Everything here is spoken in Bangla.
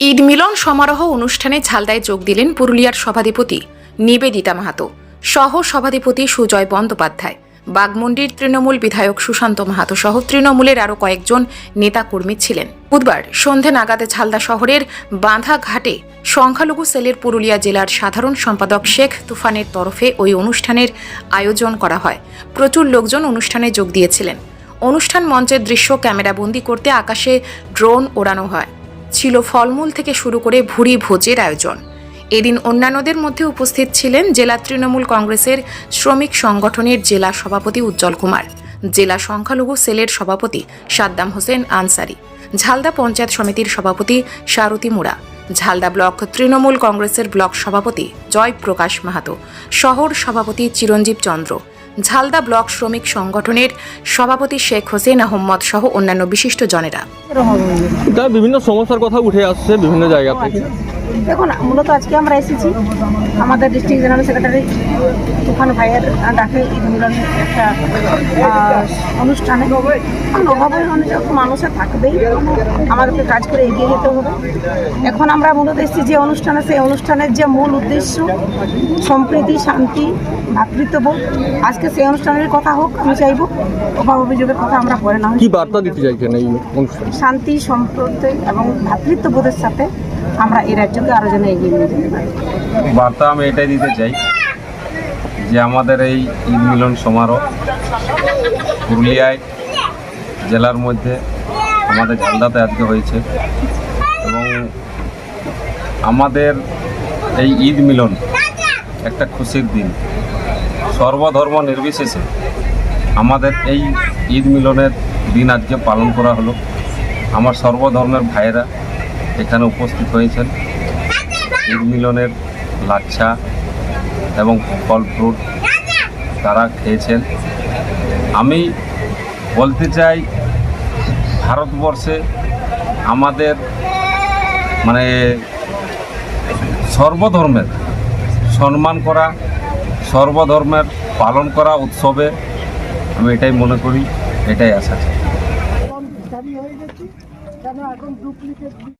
ঈদ মিলন সমারোহ অনুষ্ঠানে ঝালদায় যোগ দিলেন পুরুলিয়ার সভাধিপতি নিবেদিতা মাহাতো, সহ সভাধিপতি সুজয় বন্দ্যোপাধ্যায়, বাগমন্ডির তৃণমূল বিধায়ক সুশান্ত মাহাতো সহ তৃণমূলের আরও কয়েকজন নেতাকর্মী ছিলেন। বুধবার সন্ধে নাগাদে ঝালদা শহরের বাঁধা ঘাটে সংখ্যালঘু সেলের পুরুলিয়া জেলার সাধারণ সম্পাদক শেখ তুফানের তরফে ওই অনুষ্ঠানের আয়োজন করা হয়। প্রচুর লোকজন অনুষ্ঠানে যোগ দিয়েছিলেন। অনুষ্ঠান মঞ্চের দৃশ্য ক্যামেরাবন্দি করতে আকাশে ড্রোন ওড়ানো হয়। ছিল ফলমূল থেকে শুরু করে ভুরি ভোজের আয়োজন। এদিন অন্যান্যদের মধ্যে উপস্থিত ছিলেন জেলা তৃণমূল কংগ্রেসের শ্রমিক সংগঠনের জেলা সভাপতি উজ্জ্বল কুমার, জেলা সংখ্যালঘু সেলের সভাপতি সাদ্দাম হোসেন আনসারি, ঝালদা পঞ্চায়েত সমিতির সভাপতি সারথী মুড়া, ঝালদা ব্লক তৃণমূল কংগ্রেসের ব্লক সভাপতি জয় প্রকাশ মাহাতো, শহর সভাপতি চিরঞ্জীব চন্দ্র ঝালদা ব্লক শ্রমিক সংগঠনের সভাপতি শেখ হোসেন আহম্মদ সহ অন্যান্য বিশিষ্ট জনেরা। বিভিন্ন সমস্যার কথা উঠে আসছে বিভিন্ন জায়গা থেকে। দেখুন মূলত আজকে আমরা এসেছি। আমাদের ডিস্ট্রিক্ট জেনারেল সেক্রেটারি তুফান ভাইয়ের ডাকে মিলনের একটা অনুষ্ঠানে। অভাবের অনেক মানুষের থাকবেই আমাদেরকে কাজ করে এগিয়ে যেতে হবে। এখন আমরা মূলত এসেছি যে অনুষ্ঠানে সেই অনুষ্ঠানের যে মূল উদ্দেশ্য সম্প্রীতি শান্তি ভ্রাতৃত্ববোধ আজকে সেই অনুষ্ঠানের কথা হোক আমি চাইব অভাব অভিযোগের কথা আমরা পরে না কি বার্তা দিতে চাইছেন এই অনুষ্ঠানে? শান্তি সম্প্রতি এবং ভ্রাতৃত্ববোধের সাথে আমরা এই রাজ্যকে আরও যেন এগিয়ে নিয়ে যেতে পারি। বার্তা আমি এটাই দিতে চাই যে আমাদের এই ঈদ মিলন সমারোহ পুরুলিয়ায় জেলার মধ্যে আমাদের ঝালদাতে আজকে হয়েছে এবং আমাদের এই ঈদ মিলন একটা খুশির দিন। সর্বধর্ম নির্বিশেষে আমাদের এই ঈদ মিলনের দিন আজকে পালন করা হলো। আমার সর্বধর্মের ভাইয়েরা এখানে উপস্থিত হয়েছেন। ঈদ মিলনের লাচ্ছা এবং ফল ফ্রুট তারা খেয়েছেন। আমি বলতে চাই, ভারতবর্ষে আমাদের মানে সর্বধর্মের সম্মান করা সর্বধর্মের পালন করা উৎসবে আমি এটাই মনে করি এটাই আশা। চাই